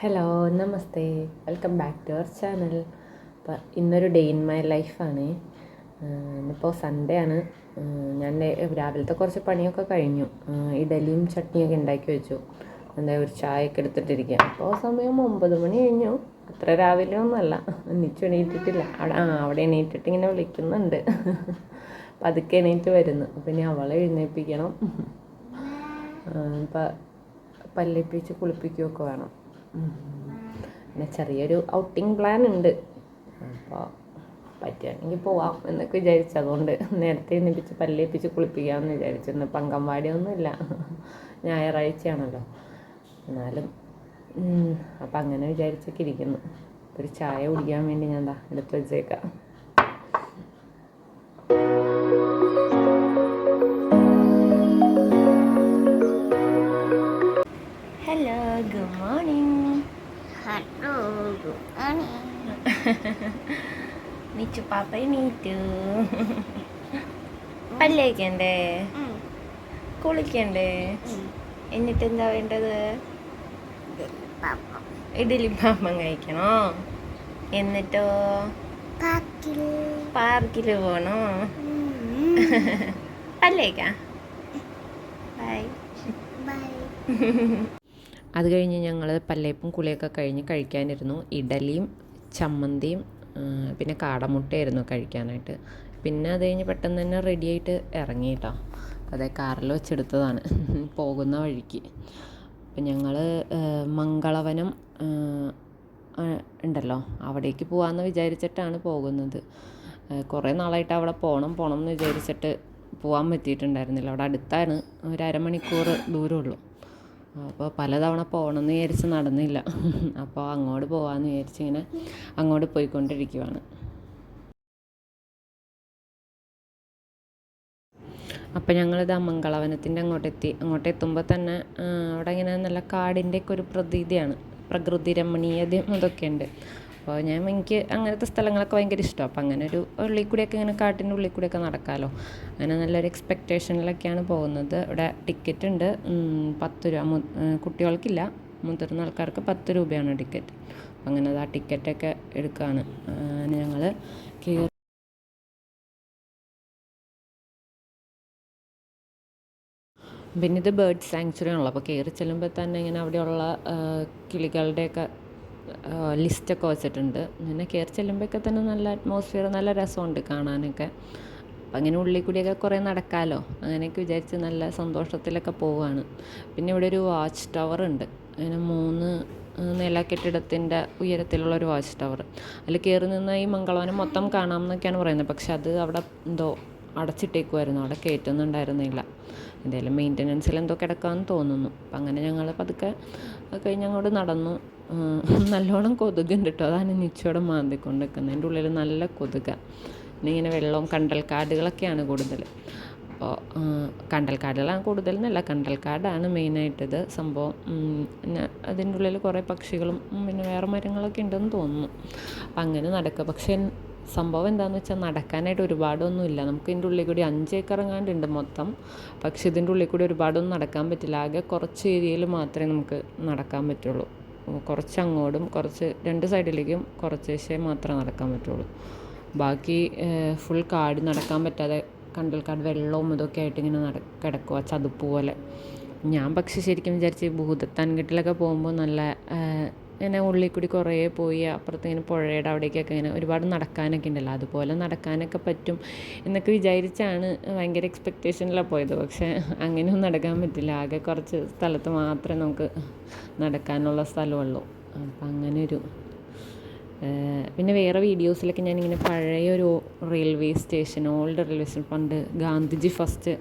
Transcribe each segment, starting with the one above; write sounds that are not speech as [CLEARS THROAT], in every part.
Hello namaste. Welcome back to our channel അപ്പോൾ ഇന്നൊരു day in my ലൈഫാണ് ഇന്നിപ്പോൾ സൺഡേ ആണ്. ഞാൻ രാവിലത്തെ കുറച്ച് പണിയൊക്കെ കഴിഞ്ഞു. ഇഡലിയും ചട്നിയൊക്കെ ഉണ്ടാക്കി വെച്ചു. എന്താ ഒരു ചായയൊക്കെ എടുത്തിട്ടിരിക്കുക അപ്പോൾ സമയം ഒമ്പത് മണി കഴിഞ്ഞു. അത്ര രാവിലെ ഒന്നുമല്ല ഒന്നിച്ചു എണീറ്റിട്ടില്ല. അവിടെ ആ അവിടെ എണീറ്റിട്ട് ഇങ്ങനെ വിളിക്കുന്നുണ്ട്. പതുക്കെ എണീറ്റ് വരുന്നു. അപ്പം ഇനി അവളെ എഴുന്നേൽപ്പിക്കണം ഇപ്പം പല്ലിപ്പിച്ച് കുളിപ്പിക്കുകയൊക്കെ വേണം. പിന്നെ ചെറിയൊരു ഔട്ടിംഗ് പ്ലാൻ ഉണ്ട്. അപ്പോൾ പറ്റുകയാണെങ്കിൽ പോവാം എന്നൊക്കെ വിചാരിച്ചു. അതുകൊണ്ട് നേരത്തെ എണ്ണിപ്പിച്ച് പല്ലേപ്പിച്ച് കുളിപ്പിക്കാമെന്ന് വിചാരിച്ചു ഇന്ന് പങ്കംവാടിയൊന്നുമില്ല ഞായറാഴ്ചയാണല്ലോ. എന്നാലും അപ്പം അങ്ങനെ വിചാരിച്ചൊക്കെ ഇരിക്കുന്നു. ഒരു ചായ കുടിക്കാൻ വേണ്ടി ഞാൻ എന്താ എടുത്ത് വെച്ചേക്കാം. മിച്ചു പാപ്പ എണീറ്റു പല്ലേക്കണ്ടേ. കുളിക്കണ്ടേ എന്നിട്ട് എന്താ വേണ്ടത്. ഇഡലി പാപ്പം കഴിക്കണോ എന്നിട്ടോ. പാർക്കിൽ പോണോ. പല്ലേക്ക ബൈ Bye. അത് കഴിഞ്ഞ് ഞങ്ങൾ പല്ലേപ്പും കുളിയൊക്കെ കഴിഞ്ഞ് കഴിക്കാനിരുന്നു ഇഡലിയും ചമ്മന്തിയും പിന്നെ കാടമുട്ടയായിരുന്നു കഴിക്കാനായിട്ട്. പിന്നെ അത് കഴിഞ്ഞ് പെട്ടെന്ന് തന്നെ റെഡിയായിട്ട് ഇറങ്ങി കേട്ടോ അതെ കാറിൽ വെച്ചെടുത്തതാണ്. [LAUGHS] പോകുന്ന വഴിക്ക്. അപ്പം ഞങ്ങൾ മംഗളവനം ഉണ്ടല്ലോ. അവിടേക്ക് പോകാമെന്ന് വിചാരിച്ചിട്ടാണ് പോകുന്നത്. കുറേ നാളായിട്ട് അവിടെ പോകണം പോകണം എന്ന് വിചാരിച്ചിട്ട് പോകാൻ പറ്റിയിട്ടുണ്ടായിരുന്നില്ല. അവിടെ അടുത്താണ് ഒരു അരമണിക്കൂർ ദൂരമുള്ളൂ. അപ്പോൾ പലതവണ പോകണമെന്ന് വിചാരിച്ച് നടന്നില്ല. അപ്പോൾ അങ്ങോട്ട് പോകാമെന്ന് വിചാരിച്ച് ഇങ്ങനെ അങ്ങോട്ട് പോയിക്കൊണ്ടിരിക്കുവാണ്. അപ്പം ഞങ്ങളിത് മംഗളവനത്തിന്റെ അങ്ങോട്ടെത്തി. അങ്ങോട്ട് എത്തുമ്പോൾ തന്നെ അവിടെ ഇങ്ങനെ നല്ല കാടിന്റെയൊക്കെ ഒരു പ്രതീതിയാണ്. പ്രകൃതി രമണീയതയും അതൊക്കെ ഉണ്ട് അപ്പോൾ ഞാൻ എനിക്ക് അങ്ങനത്തെ സ്ഥലങ്ങളൊക്കെ ഭയങ്കര ഇഷ്ടമാണ് അപ്പോൾ അങ്ങനെ ഒരു ഉള്ളിൽ കൂടിയൊക്കെ ഇങ്ങനെ കാട്ടിന്റെ ഉള്ളിൽ കൂടിയൊക്കെ നടക്കാമല്ലോ അങ്ങനെ നല്ലൊരു എക്സ്പെക്റ്റേഷനിലൊക്കെയാണ് പോകുന്നത്. ഇവിടെ ടിക്കറ്റ് ഉണ്ട്. പത്ത് രൂപ. കുട്ടികൾക്കില്ല. മുതിർന്ന ആൾക്കാർക്ക് പത്ത് രൂപയാണ് ടിക്കറ്റ് അങ്ങനെ അത് ആ ടിക്കറ്റൊക്കെ എടുക്കുകയാണ് ഞങ്ങൾ കയറി പിന്നെ ഇത് ബേർഡ് സാങ്ച്വറി ആണല്ലോ. അപ്പോൾ കയറി ചെല്ലുമ്പോൾ തന്നെ ഇങ്ങനെ അവിടെയുള്ള കിളികളുടെയൊക്കെ ലിസ്റ്റൊക്കെ വെച്ചിട്ടുണ്ട്. പിന്നെ കയറി ചെല്ലുമ്പോഴൊക്കെ തന്നെ നല്ല അറ്റ്മോസ്ഫിയർ നല്ല രസമുണ്ട് കാണാനൊക്കെ. അപ്പം അങ്ങനെ ഉള്ളിൽ കൂടിയൊക്കെ കുറേ നടക്കാമല്ലോ അങ്ങനെയൊക്കെ വിചാരിച്ച് നല്ല സന്തോഷത്തിലൊക്കെ പോവുകയാണ് പിന്നെ ഇവിടെ ഒരു വാച്ച് ടവർ ഉണ്ട്. അങ്ങനെ മൂന്ന് നില കെട്ടിടത്തിന്റെ ഉയരത്തിലുള്ള ഒരു വാച്ച് ടവർ അതിൽ കയറി നിന്ന് ഈ മംഗളവനം മൊത്തം കാണാമെന്നൊക്കെയാണ് പറയുന്നത്. പക്ഷെ അത് അവിടെ എന്തോ അടച്ചിട്ടേക്കുമായിരുന്നു അവിടെ കയറ്റുന്നുണ്ടായിരുന്നില്ല എന്തായാലും മെയിന്റനൻസിൽ എന്തോ കിടക്കാമെന്ന് തോന്നുന്നു. അപ്പം അങ്ങനെ ഞങ്ങൾ പതുക്കെ കഴിഞ്ഞ് അങ്ങോട്ട് നടന്നു. നല്ലോണം കൊതുകുണ്ട് കേട്ടോ അതാണ് നിച്ചോടെ മാന്തിക്കൊണ്ട് നിൽക്കുന്നത് എന്റെ ഉള്ളിൽ നല്ല കൊതുക. പിന്നെ ഇങ്ങനെ വെള്ളവും കണ്ടൽക്കാടുകളൊക്കെയാണ് കൂടുതൽ അപ്പോൾ കണ്ടൽക്കാടുകളാണ് കൂടുതൽ എന്നല്ല കണ്ടൽക്കാടാണ് മെയിനായിട്ടിത് സംഭവം. അതിന്റെ ഉള്ളിൽ കുറേ പക്ഷികളും പിന്നെ വേറെ മരങ്ങളൊക്കെ ഉണ്ടെന്ന് തോന്നുന്നു. അപ്പം അങ്ങനെ നടക്കുക പക്ഷേ സംഭവം എന്താണെന്ന് വെച്ചാൽ നടക്കാനായിട്ട് ഒരുപാടൊന്നുമില്ല. നമുക്ക് ഇതിന്റെ ഉള്ളിൽ കൂടി അഞ്ച് ഏക്കർ എങ്ങാണ്ടുണ്ട് മൊത്തം. പക്ഷേ ഇതിന്റെ ഉള്ളിൽ കൂടി ഒരുപാടൊന്നും നടക്കാൻ പറ്റില്ല. ആകെ കുറച്ച് ഏരിയയിൽ മാത്രമേ നമുക്ക് നടക്കാൻ പറ്റുള്ളൂ. കുറച്ച് അങ്ങോട്ടും കുറച്ച് രണ്ട് സൈഡിലേക്കും കുറച്ച് ശേ മാത്രമേ നടക്കാൻ പറ്റുള്ളൂ. ബാക്കി ഫുൾ കാട് നടക്കാൻ പറ്റാതെ കണ്ടൽക്കാട് വെള്ളവും ഇതൊക്കെ ആയിട്ട് ഇങ്ങനെ നട കിടക്കുക ചതുപ്പ് പോലെ. ഞാൻ പക്ഷെ ശരിക്കും വിചാരിച്ച് ഭൂതത്താൻകെട്ടിലൊക്കെ പോകുമ്പോൾ നല്ല ഇങ്ങനെ ഉള്ളിൽ കൂടി കുറേ പോയി അപ്പുറത്ത് ഇങ്ങനെ പുഴയുടെ അവിടേക്കൊക്കെ ഇങ്ങനെ ഒരുപാട് നടക്കാനൊക്കെ ഉണ്ടല്ലോ. അതുപോലെ നടക്കാനൊക്കെ പറ്റും എന്നൊക്കെ വിചാരിച്ചാണ് ഭയങ്കര എക്സ്പെക്റ്റേഷനിലാണ് പോയത്. പക്ഷേ അങ്ങനെയൊന്നും നടക്കാൻ പറ്റില്ല. ആകെ കുറച്ച് സ്ഥലത്ത് മാത്രമേ നമുക്ക് നടക്കാനുള്ള സ്ഥലമുള്ളൂ. അപ്പം അങ്ങനെ ഒരു പിന്നെ വേറെ വീഡിയോസിലൊക്കെ ഞാനിങ്ങനെ പഴയ ഒരു railway station old railway station പണ്ട് ഗാന്ധിജി ഫസ്റ്റ്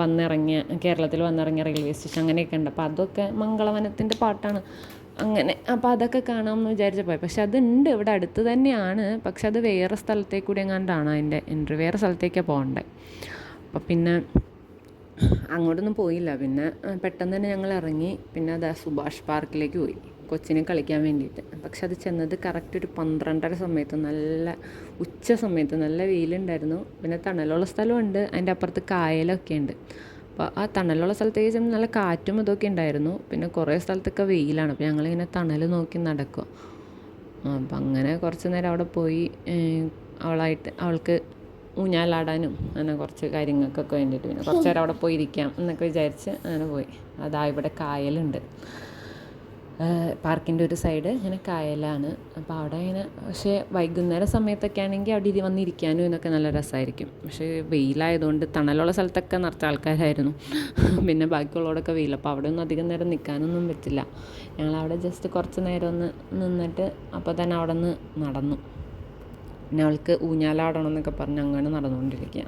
വന്നിറങ്ങിയ കേരളത്തിൽ വന്നിറങ്ങിയ റെയിൽവേ സ്റ്റേഷൻ അങ്ങനെയൊക്കെ ഉണ്ട്. അപ്പോൾ അതൊക്കെ മംഗളവനത്തിന്റെ പാട്ടാണ്. അങ്ങനെ. അപ്പോൾ അതൊക്കെ കാണാമെന്ന് വിചാരിച്ച് പോയി പക്ഷെ അതുണ്ട്. ഇവിടെ അടുത്ത് തന്നെയാണ്. പക്ഷെ അത് വേറെ സ്ഥലത്തേക്ക് കൂടി എങ്ങാണ്ടാണ് അതിന്റെ എൻട്രി. വേറെ സ്ഥലത്തേക്കാണ് പോകേണ്ടത് അപ്പോൾ പിന്നെ അങ്ങോട്ടൊന്നും പോയില്ല. പിന്നെ പെട്ടെന്ന് തന്നെ ഞങ്ങൾ ഇറങ്ങി. പിന്നെ അത് സുഭാഷ് പാർക്കിലേക്ക് പോയി. കൊച്ചിനെ കളിക്കാൻ വേണ്ടിയിട്ട്. പക്ഷെ അത് ചെന്നത് കറക്റ്റ് ഒരു പന്ത്രണ്ടര സമയത്ത്. നല്ല ഉച്ച സമയത്ത്. നല്ല വെയിലുണ്ടായിരുന്നു. പിന്നെ തണലുള്ള സ്ഥലമുണ്ട്. അതിന്റെ അപ്പുറത്ത് കായലൊക്കെ ഉണ്ട് അപ്പോൾ ആ തണലുള്ള സ്ഥലത്തേക്ക് ചെന്ന് നല്ല കാറ്റും ഇതൊക്കെ ഉണ്ടായിരുന്നു. പിന്നെ കുറേ സ്ഥലത്തൊക്കെ വെയിലാണ്. അപ്പോൾ ഞങ്ങളിങ്ങനെ തണൽ നോക്കി നടക്കുക അപ്പം അങ്ങനെ കുറച്ച് നേരം അവിടെ പോയി അവളായിട്ട് അവൾക്ക് ഊഞ്ഞാലാടാനും അങ്ങനെ കുറച്ച് കാര്യങ്ങൾക്കൊക്കെ വേണ്ടിയിട്ട് പിന്നെ കുറച്ച് നേരം അവിടെ പോയി ഇരിക്കാം എന്നൊക്കെ വിചാരിച്ച് അങ്ങനെ പോയി. അതാ ഇവിടെ കായലുണ്ട്. പാർക്കിന്റെ ഒരു സൈഡ് ഇങ്ങനെ കായലാണ്. അപ്പോൾ അവിടെ ഇങ്ങനെ പക്ഷേ വൈകുന്നേര സമയത്തൊക്കെ ആണെങ്കിൽ അവിടെ ഇരി വന്നിരിക്കാനും ഇതിനൊക്കെ നല്ല രസമായിരിക്കും പക്ഷേ വെയിലായതുകൊണ്ട് തണലുള്ള സ്ഥലത്തൊക്കെ നിറച്ച ആൾക്കാരായിരുന്നു. [LAUGHS] പിന്നെ ബാക്കിയുള്ളവടൊക്കെ വെയിൽ അപ്പോൾ അവിടെ ഒന്നും അധികം നേരം നിൽക്കാനൊന്നും പറ്റില്ല. ഞങ്ങൾ അവിടെ ജസ്റ്റ് കുറച്ച് നേരം ഒന്ന് നിന്നിട്ട് അപ്പോൾ തന്നെ അവിടെ നിന്ന് നടന്നു. പിന്നെ അവൾക്ക് ഊഞ്ഞാലാടണം എന്നൊക്കെ പറഞ്ഞ് അങ്ങനെ നടന്നുകൊണ്ടിരിക്കുക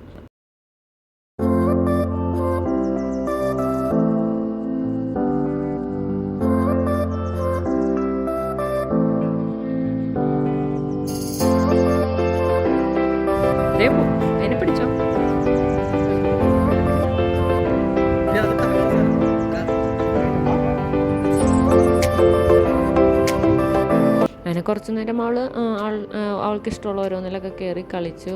കുറച്ച് നേരം അവൾ അവൾക്ക് ഇഷ്ടമുള്ള ഓരോന്നിലൊക്കെ കയറി കളിച്ചു.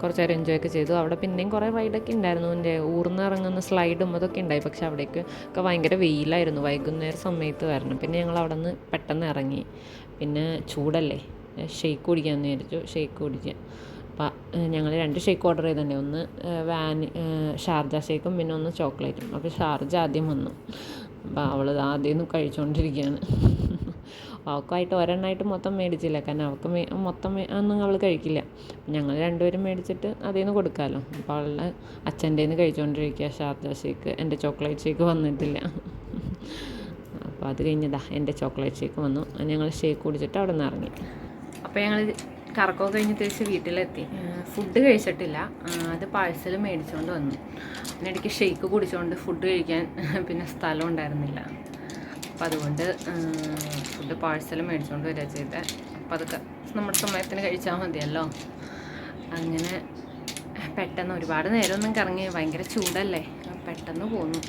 കുറച്ച് നേരം എൻജോയ് ഒക്കെ ചെയ്തു. അവിടെ പിന്നെയും കുറേ റൈഡൊക്കെ ഉണ്ടായിരുന്നു. എന്റെ ഊർന്ന് ഇറങ്ങുന്ന സ്ലൈഡും അതൊക്കെ ഉണ്ടായി. പക്ഷെ അവിടേക്ക് ഒക്കെ ഭയങ്കര വെയിലായിരുന്നു. വൈകുന്നേര സമയത്ത് വരണം. പിന്നെ ഞങ്ങൾ അവിടെ നിന്ന് പെട്ടെന്ന് ഇറങ്ങി. പിന്നെ ചൂടല്ലേ? ഷെയ്ക്ക് കുടിക്കാമെന്ന് വിചാരിച്ചു. ഷെയ്ക്ക് കുടിക്കാം അപ്പം ഞങ്ങൾ രണ്ട് ഷേക്ക് ഓർഡർ ചെയ്തിട്ടുണ്ട്. ഒന്ന് വാൻ ഷാർജ ഷേക്കും പിന്നെ ഒന്ന് ചോക്ലേറ്റും. അപ്പോൾ ഷാർജ ആദ്യം വന്നു. അപ്പോൾ അവൾ ആദ്യം കഴിച്ചുകൊണ്ടിരിക്കുകയാണ് അവൾക്കായിട്ട് ഒരെണ്ണമായിട്ട് മൊത്തം മേടിച്ചില്ല. കാരണം അവൾക്ക് മൊത്തം ഒന്നും അവൾ കഴിക്കില്ല. ഞങ്ങൾ രണ്ടുപേരും മേടിച്ചിട്ട് അതിൽ നിന്ന് കൊടുക്കാമല്ലോ അപ്പോൾ അവളുടെ അച്ഛന്റെ നിന്ന് കഴിച്ചുകൊണ്ടിരിക്കുക ഷാർജ ഷേക്ക് എന്റെ ചോക്ലേറ്റ് ഷേക്ക് വന്നിട്ടില്ല. അപ്പോൾ അത് കഴിഞ്ഞതാ എന്റെ ചോക്ലേറ്റ് ഷേക്ക് വന്നു. ഞങ്ങൾ ഷേക്ക് കുടിച്ചിട്ട് അവിടെ നിന്ന് ഇറങ്ങി. അപ്പോൾ ഞങ്ങൾ കറക്കോ കഴിഞ്ഞ് തിരിച്ച് വീട്ടിലെത്തി. ഫുഡ് കഴിച്ചിട്ടില്ല. അത് പാഴ്സൽ മേടിച്ചുകൊണ്ട് വന്നു. അതിനിടയ്ക്ക് ഷേക്ക് കുടിച്ചുകൊണ്ട് ഫുഡ് കഴിക്കാൻ പിന്നെ സ്ഥലം ഉണ്ടായിരുന്നില്ല. അപ്പം അതുകൊണ്ട് ഫുഡ് പാഴ്സൽ മേടിച്ചുകൊണ്ട് വരിക ചെയ്തത് അപ്പം അതൊക്കെ നമ്മുടെ സമയത്തിന് കഴിച്ചാൽ മതിയല്ലോ. അങ്ങനെ പെട്ടെന്ന് ഒരുപാട് നേരമൊന്നും കറങ്ങി ഭയങ്കര ചൂടല്ലേ? പെട്ടെന്ന് പോന്നു.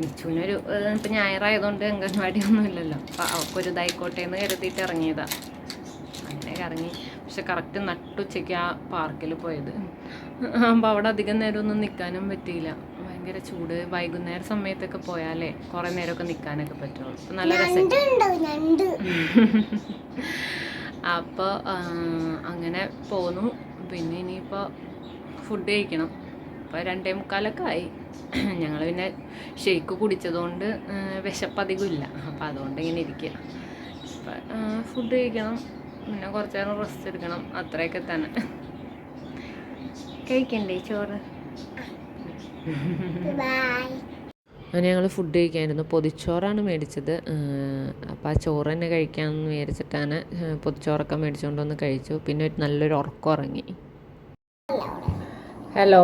നിച്ചുവിനൊരു ഇപ്പം ഞായറായതുകൊണ്ട് അംഗൻവാടി ഒന്നും ഇല്ലല്ലോ അപ്പം ഒരു ഇതായിക്കോട്ടെ എന്ന് കരുതിയിട്ട് ഇറങ്ങിയതാണ് അങ്ങനെ കറങ്ങി. പക്ഷെ കറക്റ്റ് നട്ടുച്ചയ്ക്ക് ആ പാർക്കിൽ പോയത്. അപ്പോൾ അവിടെ അധികം നേരമൊന്നും നിൽക്കാനും പറ്റിയില്ല. ഭയങ്കര ചൂട് വൈകുന്നേര സമയത്തൊക്കെ പോയാലേ കുറെ നേരമൊക്കെ നിൽക്കാനൊക്കെ പറ്റുള്ളൂ. നല്ല രസം. [LAUGHS] അപ്പോൾ അങ്ങനെ പോന്നു. പിന്നെ ഇനിയിപ്പോൾ ഫുഡ് കഴിക്കണം. അപ്പോൾ രണ്ടേ മുക്കാലൊക്കെ ആയി. [CLEARS THROAT] ഞങ്ങൾ പിന്നെ ഷേക്ക് കുടിച്ചതുകൊണ്ട് വിശപ്പധികം വിശപ്പ് ഇല്ല അപ്പോൾ അതുകൊണ്ട് ഇങ്ങനെ ഇരിക്കുക ഫുഡ് കഴിക്കണം. പിന്നെ കുറച്ച് നേരം റെസ്റ്റ് എടുക്കണം. അത്രയൊക്കെ തന്നെ. കഴിക്കണ്ടേ ചോറ്? [LAUGHS] അങ്ങനെ ഞങ്ങൾ ഫുഡ് കഴിക്കായിരുന്നു പൊതിച്ചോറാണ് മേടിച്ചത്. അപ്പോൾ ആ ചോറ് തന്നെ കഴിക്കാമെന്ന് വിചാരിച്ചിട്ടാണ് പൊതിച്ചോറൊക്കെ മേടിച്ചുകൊണ്ട് വന്ന് കഴിച്ചു. പിന്നെ ഒരു നല്ലൊരു ഉറക്കം ഇറങ്ങി ഹലോ.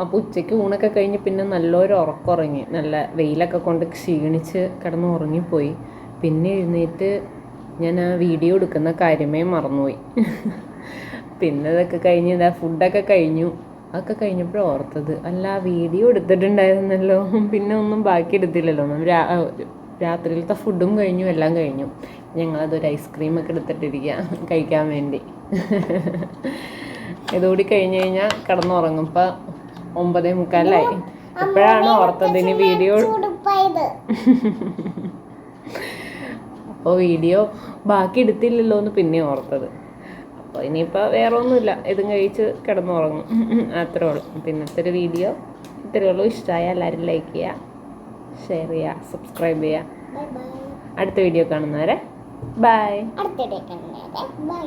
അപ്പോൾ ഉച്ചയ്ക്ക് ഊണൊക്കെ കഴിഞ്ഞ് പിന്നെ നല്ലൊരു ഉറക്കം ഉറങ്ങി. നല്ല വെയിലൊക്കെ കൊണ്ട് ക്ഷീണിച്ച് കിടന്ന് ഉറങ്ങിപ്പോയി. പിന്നെ എഴുന്നേറ്റ് ഞാൻ ആ വീഡിയോ എടുക്കുന്ന കാര്യമേ മറന്നുപോയി. [LAUGHS] പിന്നെ ഇതൊക്കെ കഴിഞ്ഞ് ഇതാ ഫുഡൊക്കെ കഴിഞ്ഞു. അതൊക്കെ കഴിഞ്ഞപ്പോൾ ഓർത്തത്. അല്ല വീഡിയോ എടുത്തിട്ടുണ്ടായിരുന്നല്ലോ. [LAUGHS] പിന്നെ ഒന്നും ബാക്കി എടുത്തില്ലല്ലോ. രാ രാത്രിയിലത്തെ ഫുഡും കഴിഞ്ഞു എല്ലാം കഴിഞ്ഞു. ഞങ്ങളതൊരു ഐസ്ക്രീമൊക്കെ എടുത്തിട്ടിരിക്കുക [LAUGHS] കഴിക്കാൻ വേണ്ടി. [LAUGHS] ഇതുകൂടി കഴിഞ്ഞ് കഴിഞ്ഞാൽ കിടന്നുറങ്ങും. ഇപ്പം ഒമ്പതേ മുക്കാലായി ഇപ്പോഴാണ് ഓർത്തത് ഇനി വീഡിയോ അപ്പോൾ വീഡിയോ ബാക്കി എടുത്തില്ലല്ലോ എന്ന് പിന്നെ ഓർത്തത്. അപ്പോൾ ഇനിയിപ്പോൾ വേറെ ഒന്നുമില്ല ഇതും കഴിച്ച് കിടന്നുറങ്ങും. [LAUGHS] അത്രേ ഉള്ളൂ. പിന്നത്തെ ഒരു വീഡിയോ ഇത്രയേ ഉള്ളൂ. ഇഷ്ടമായ എല്ലാവരും ലൈക്ക് ചെയ്യുക ഷെയർ ചെയ്യുക സബ്സ്ക്രൈബ് ചെയ്യുക. ബൈ അടുത്ത വീഡിയോ കാണുന്നവരെ ബൈ അടുത്തിടേക്ക് ബൈ